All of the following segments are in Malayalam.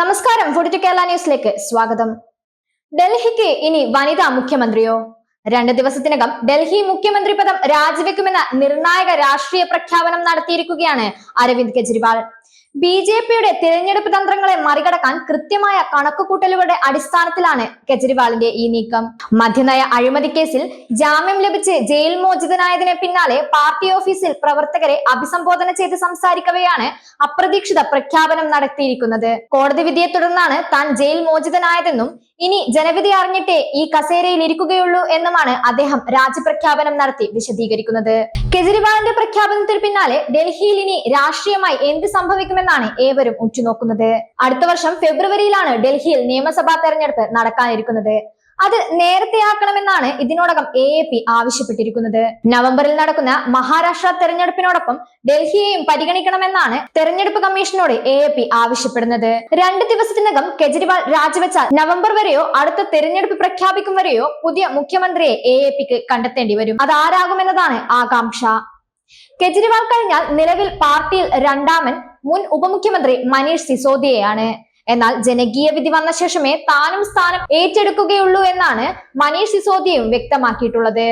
നമസ്കാരം. ഫുഡ് ടു കേരള ന്യൂസിലേക്ക് സ്വാഗതം. ഡൽഹിക്ക് ഇനി വനിതാ മുഖ്യമന്ത്രിയോ? രണ്ട് ദിവസത്തിനകം ഡൽഹി മുഖ്യമന്ത്രി പദം രാജിവെക്കുമെന്ന നിർണായക രാഷ്ട്രീയ പ്രഖ്യാപനം നടത്തിയിരിക്കുകയാണ് അരവിന്ദ് കെജ്രിവാൾ. ബി ജെ പിയുടെ തിരഞ്ഞെടുപ്പ് തന്ത്രങ്ങളെ മറികടക്കാൻ കൃത്യമായ കണക്കുകൂട്ടലുകളുടെ അടിസ്ഥാനത്തിലാണ് കെജ്രിവാളിന്റെ ഈ നീക്കം. മദ്യനയ അഴിമതി കേസിൽ ജാമ്യം ലഭിച്ച് ജയിൽ മോചിതനായതിന് പിന്നാലെ പാർട്ടി ഓഫീസിൽ പ്രവർത്തകരെ അഭിസംബോധന ചെയ്ത് സംസാരിക്കവെയാണ് അപ്രതീക്ഷിത പ്രഖ്യാപനം നടത്തിയിരിക്കുന്നത്. കോടതി വിധിയെ തുടർന്നാണ് താൻ ജയിൽ മോചിതനായതെന്നും ഇനി ജനവിധി അറിഞ്ഞിട്ടേ ഈ കസേരയിൽ ഇരിക്കുകയുള്ളൂ എന്നുമാണ് അദ്ദേഹം രാജ്യപ്രഖ്യാപനം നടത്തി വിശദീകരിക്കുന്നത്. കെജ്രിവാളിന്റെ പ്രഖ്യാപനത്തിന് പിന്നാലെ ഡൽഹിയിൽ ഇനി രാഷ്ട്രീയമായി എന്ത് സംഭവിക്കുമെന്നാണ് ഏവരും ഉറ്റുനോക്കുന്നത്. അടുത്ത വർഷം ഫെബ്രുവരിയിലാണ് ഡൽഹിയിൽ നിയമസഭാ തെരഞ്ഞെടുപ്പ് നടക്കാനിരിക്കുന്നത്. അത് നേരത്തെയാക്കണമെന്നാണ് ഇതിനോടകം എ പി ആവശ്യപ്പെട്ടിരിക്കുന്നത്. നവംബറിൽ നടക്കുന്ന മഹാരാഷ്ട്ര തെരഞ്ഞെടുപ്പിനോടൊപ്പം ഡൽഹിയെയും പരിഗണിക്കണമെന്നാണ് തെരഞ്ഞെടുപ്പ് കമ്മീഷനോട് എ പി ആവശ്യപ്പെടുന്നത്. രണ്ട് ദിവസത്തിനകം കെജ്രിവാൾ രാജിവെച്ചാൽ നവംബർ വരെയോ അടുത്ത തെരഞ്ഞെടുപ്പ് പ്രഖ്യാപിക്കും വരെയോ പുതിയ മുഖ്യമന്ത്രിയെ എ എ പിക്ക് കണ്ടെത്തേണ്ടി വരും. അതാരാകുമെന്നതാണ് ആകാംക്ഷ. കെജ്രിവാൾ കഴിഞ്ഞാൽ നിലവിൽ പാർട്ടിയിൽ രണ്ടാമൻ മുൻ ഉപമുഖ്യമന്ത്രി മനീഷ് സിസോദിയയാണ്. എന്നാൽ ജനകീയ വിധി വന്ന ശേഷമേ താനും സ്ഥാനം ഏറ്റെടുക്കുകയുള്ളൂ എന്നാണ് മനീഷ് സിസോദിയയും വ്യക്തമാക്കിയിട്ടുള്ളത്.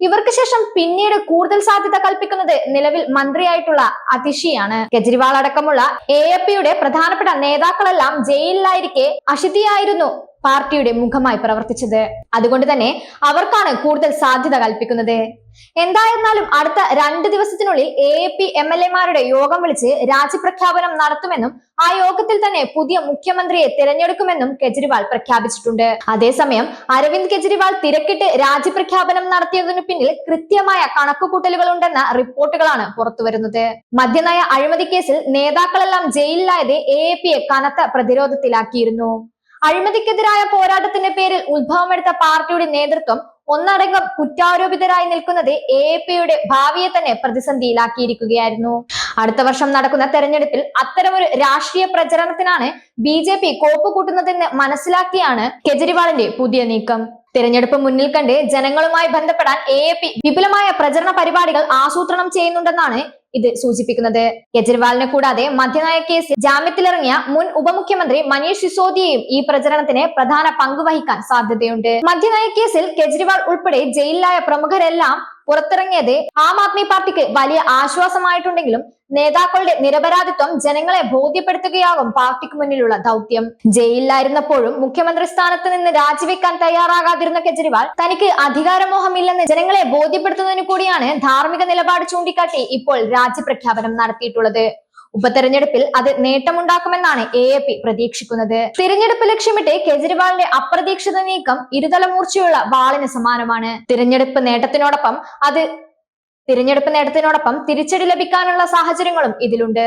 ഇവർക്ക് ശേഷം പിന്നീട് കൂടുതൽ സാധ്യത കൽപ്പിക്കുന്നത് നിലവിൽ മന്ത്രിയായിട്ടുള്ള അതിഷിയാണ്. കെജ്രിവാൾ അടക്കമുള്ള എ എ പിയുടെ പ്രധാനപ്പെട്ട നേതാക്കളെല്ലാം ജയിലിലായിരിക്കെ അഷിതിയായിരുന്നു പാർട്ടിയുടെ മുഖമായി പ്രവർത്തിച്ചത്. അതുകൊണ്ട് തന്നെ അവർക്കാണ് കൂടുതൽ സാധ്യത കൽപ്പിക്കുന്നത്. എന്തായിരുന്നാലും അടുത്ത രണ്ട് ദിവസത്തിനുള്ളിൽ എ പി എം എൽ എമാരുടെ യോഗം വിളിച്ച് രാജ്യപ്രഖ്യാപനം നടത്തുമെന്നും ആ യോഗത്തിൽ തന്നെ പുതിയ മുഖ്യമന്ത്രിയെ തിരഞ്ഞെടുക്കുമെന്നും കെജ്രിവാൾ പ്രഖ്യാപിച്ചിട്ടുണ്ട്. അതേസമയം അരവിന്ദ് കെജ്രിവാൾ തിരക്കിട്ട് രാജ്യപ്രഖ്യാപനം നടത്തിയതിനു പിന്നിൽ കൃത്യമായ കണക്കുകൂട്ടലുകളുണ്ടെന്ന റിപ്പോർട്ടുകളാണ് പുറത്തുവരുന്നത്. മദ്യനയ അഴിമതി കേസിൽ നേതാക്കളെല്ലാം ജയിലിലായത് എ എ പിയെ കനത്ത പ്രതിരോധത്തിലാക്കിയിരുന്നു. അഴിമതിക്കെതിരായ പോരാട്ടത്തിന്റെ പേരിൽ ഉത്ഭവമെടുത്ത പാർട്ടിയുടെ നേതൃത്വം ഒന്നടങ്കം കുറ്റാരോപിതരായി നിൽക്കുന്നത് എ പിയുടെ ഭാവിയെ തന്നെ പ്രതിസന്ധിയിലാക്കിയിരിക്കുകയായിരുന്നു. അടുത്ത വർഷം നടക്കുന്ന തെരഞ്ഞെടുപ്പിൽ അത്തരമൊരു രാഷ്ട്രീയ പ്രചരണത്തിനാണ് ബി ജെ പി കോപ്പ് കൂട്ടുന്നതെന്ന് മനസ്സിലാക്കിയാണ് കെജ്രിവാളിന്റെ പുതിയ നീക്കം. തിരഞ്ഞെടുപ്പ് മുന്നിൽ കണ്ട് ജനങ്ങളുമായി ബന്ധപ്പെടാൻ എ വിപുലമായ പ്രചരണ പരിപാടികൾ ആസൂത്രണം ചെയ്യുന്നുണ്ടെന്നാണ് ഇത് സൂചിപ്പിക്കുന്നത്. കെജ്രിവാളിനെ കൂടാതെ മദ്യനയ കേസിൽ ജാമ്യത്തിലിറങ്ങിയ മുൻ ഉപമുഖ്യമന്ത്രി മനീഷ് സിസോദിയയും ഈ പ്രചരണത്തിന് പ്രധാന പങ്കുവഹിക്കാൻ സാധ്യതയുണ്ട്. മദ്യനയ കേസിൽ കെജ്രിവാൾ ഉൾപ്പെടെ ജയിലിലായ പ്രമുഖരെല്ലാം പുറത്തിറങ്ങിയത് ആം ആദ്മി പാർട്ടിക്ക് വലിയ ആശ്വാസമായിട്ടുണ്ടെങ്കിലും നേതാക്കളുടെ നിരപരാധിത്വം ജനങ്ങളെ ബോധ്യപ്പെടുത്തുകയാകും പാർട്ടിക്ക് മുന്നിലുള്ള ദൗത്യം. ജയിലിലായിരുന്നപ്പോഴും മുഖ്യമന്ത്രി സ്ഥാനത്ത് നിന്ന് രാജിവെക്കാൻ തയ്യാറാകാതിരുന്ന കെജ്രിവാൾ തനിക്ക് അധികാരമോഹമില്ലെന്ന് ജനങ്ങളെ ബോധ്യപ്പെടുത്തുന്നതിന് കൂടിയാണ് ധാർമ്മിക നിലപാട് ചൂണ്ടിക്കാട്ടി ഇപ്പോൾ രാജ്യപ്രഖ്യാപനം നടത്തിയിട്ടുള്ളത്. ഉപതെരഞ്ഞെടുപ്പിൽ അത് നേട്ടമുണ്ടാക്കുമെന്നാണ് എ എ പി പ്രതീക്ഷിക്കുന്നത്. തിരഞ്ഞെടുപ്പ് ലക്ഷ്യമിട്ട് കെജ്രിവാളിന്റെ അപ്രതീക്ഷിത നീക്കം ഇരുതലമൂർച്ചയുള്ള വാളിന് സമാനമാണ്. തിരഞ്ഞെടുപ്പ് നേട്ടത്തിനോടൊപ്പം അത് തിരഞ്ഞെടുപ്പ് നേട്ടത്തിനോടൊപ്പം തിരിച്ചടി ലഭിക്കാനുള്ള സാഹചര്യങ്ങളും ഇതിലുണ്ട്.